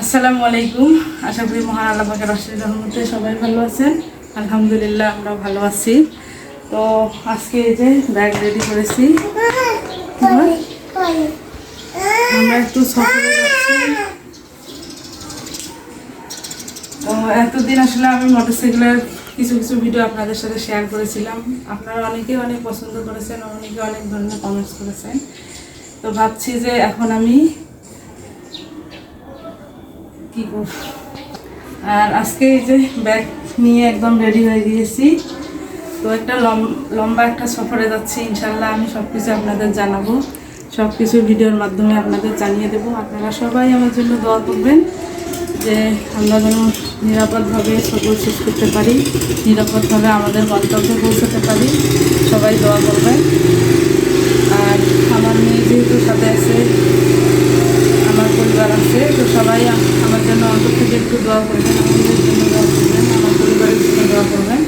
আসসালামু আলাইকুম। আশা করি মহান আল্লাহ পাকের অশেষ রহমতে সবাই ভালো আছেন। আলহামদুলিল্লাহ আমরা ভালো আছি। তো আজকে এই যে ব্যাগ রেডি করেছি। আমরা একটু সফরে যাচ্ছি। তো এতদিন আসলে আমি মোটরসাইকেলের কিছু কিছু ভিডিও আপনাদের সাথে শেয়ার করেছিলাম। আপনারা অনেকেই অনেক পছন্দ করেছেন, অনেকে অনেক ধরনের কমেন্টস করেছেন। তো ভাবছি যে এখন আমি কি? আর আজকে এই যে ব্যাগ নিয়ে একদম রেডি হয়ে গিয়েছি। তো একটা লম- লম্বা একটা সফরে যাচ্ছি ইনশাল্লাহ আমি সব কিছু আপনাদের জানাব। সব কিছু ভিডিওর মাধ্যমে আপনাদের জানিয়ে দেবো। আপনারা সবাই আমার জন্য দোয়া করবেন যে আমরা যেন নিরাপদভাবে সফর শেষ করতে পারি, নিরাপদভাবে আমাদের গন্তব্যে পৌঁছাতে পারি। সবাই দোয়া করবেন। আর আমার মেয়ে যেহেতু সাথে আছে আছে। তো সবাই আমার জন্য অন্তর থেকে একটু দোয়া করবেন, আমাদের জন্য দোয়া করবেন, আমার পরিবারের জন্য দোয়া করবেন।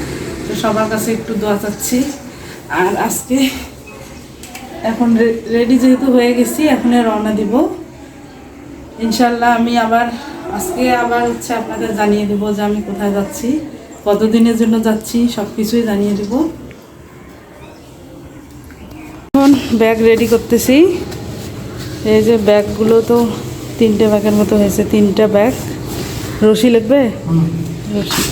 তো সবার কাছে একটু দোয়া চাচ্ছি। আর আজকে এখন রেডি যেহেতু হয়ে গেছি এখন রওনা দিব। ইনশাল্লাহ আমি আবার, আজকে আবার হচ্ছে আপনাদের জানিয়ে দেবো যে আমি কোথায় যাচ্ছি, কতদিনের জন্য যাচ্ছি সব কিছুই জানিয়ে দেব। এখন ব্যাগ রেডি করতেছি। এই যে ব্যাগগুলো তো তিনটে ব্যাগের মতো হয়েছে তিনটা ব্যাগ। রশি লাগবে? রশি।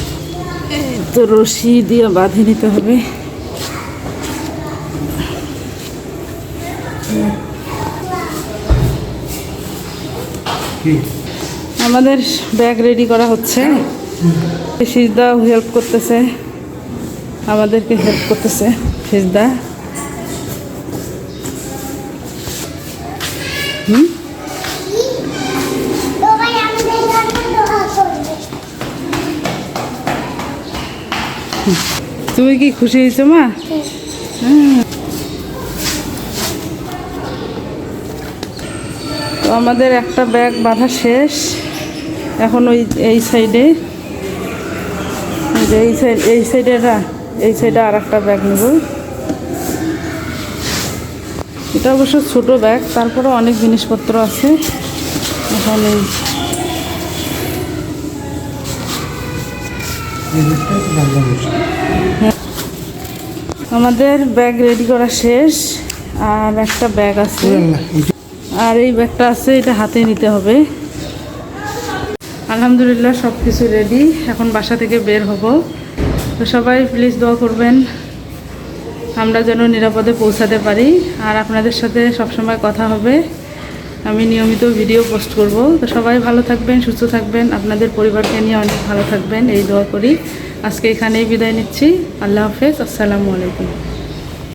তো রশি দিয়ে বাঁধে নিতে হবে। আমাদের ব্যাগ রেডি করা হচ্ছে। সিজদা হেল্প করতেছে। আমাদেরকে হেল্প করতেছে সিজদা। হুম? তুমি কি খুশি হয়েছো, মা। তো আমাদের একটা ব্যাগ বাঁধা শেষ। এখন ওই, এই সাইডে। এই সাইড এই সাইডে এই সাইডে আর একটা ব্যাগ নেব। এটা অবশ্য ছোট ব্যাগ তারপরে অনেক জিনিসপত্র আছে। এখন এই আমাদের ব্যাগ রেডি করা শেষ, আর একটা ব্যাগ আছে। আর এই ব্যাগটা আছে, এটা হাতে নিতে হবে। আলহামদুলিল্লাহ সব কিছু রেডি এখন বাসা থেকে বের হব। তো সবাই প্লিজ দোয়া করবেন, আমরা যেন নিরাপদে পৌঁছাতে পারি। আর আপনাদের সাথে সবসময় কথা হবে। আমি নিয়মিত ভিডিও পোস্ট করব। তো সবাই ভালো থাকবেন, সুস্থ থাকবেন। আপনাদের পরিবারকে নিয়ে অনেক ভালো থাকবেন। এই দোয়া করি। আজকে এখানেই বিদায় নিচ্ছি। আল্লাহ হাফেজ। আসসালামু আলাইকুম।